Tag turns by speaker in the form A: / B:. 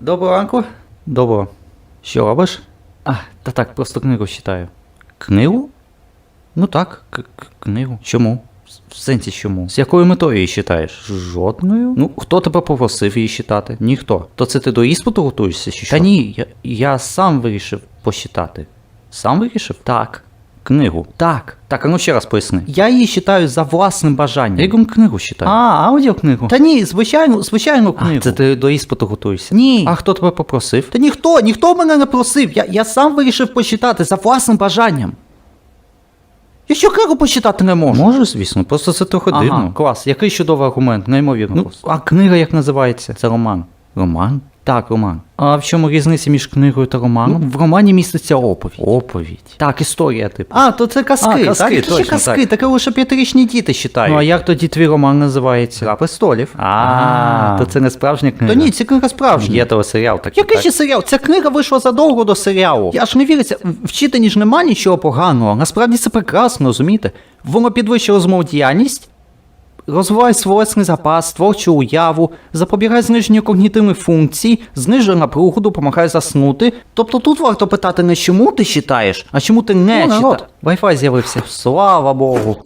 A: Доброго ранку. Доброго. Що робиш? А, та так, просто книгу читаю. Книгу? Ну так, к- к- книгу. Чому? В сенсі чому? З якою метою її читаєш? Жодною? Ну, хто тебе попросив її читати? Ніхто. То це ти до іспиту готуєшся чи що? Та ні, я, я сам вирішив почитати. Сам вирішив? Так. Книгу. Так. Так, а ну ще раз поясни. Я її читаю за власним бажанням. Я якому книгу читаю? А, аудіокнигу? Та ні, звичайну, звичайну книгу. А, це ти до іспиту готуєшся? Ні. А хто тебе попросив? Та ніхто, ніхто мене не просив. Я, я сам вирішив почитати за власним бажанням. Я що книгу почитати не можу? Можу, звісно, просто це трохи
B: Ага,
A: дивно. Клас, який чудовий аргумент, неймовірно. Ну, а книга як називається? Це роман. Роман? Так, роман. А в чому різниця між книгою та романом? Ну, в романі міститься оповідь. Оповідь. Так, історія, типу. А, то це казки.
B: А, казки,
A: так? Які ще
B: точно,
A: казки, таке лише п'ятирічні діти читають. Ну, а як тоді твій роман називається? Гра престолів. А, то це не справжня книга. То ні, це книга справжня. Є телесеріал такий. Який ще серіал? Ця книга вийшла задовго до серіалу. Я ж не віриться, в- в читанні ж нема нічого поганого. Насправді це прекрасно, розумієте? Воно підвищує розмовдіяльність, розвиває словесний запас, творчу уяву, запобігає зниженню когнітивних функцій, знижує напругу, допомагає заснути. Тобто тут варто питати не чому ти читаєш, а чому ти не
B: Ну,
A: читаєш. Wi-Fi з'явився. Слава Богу.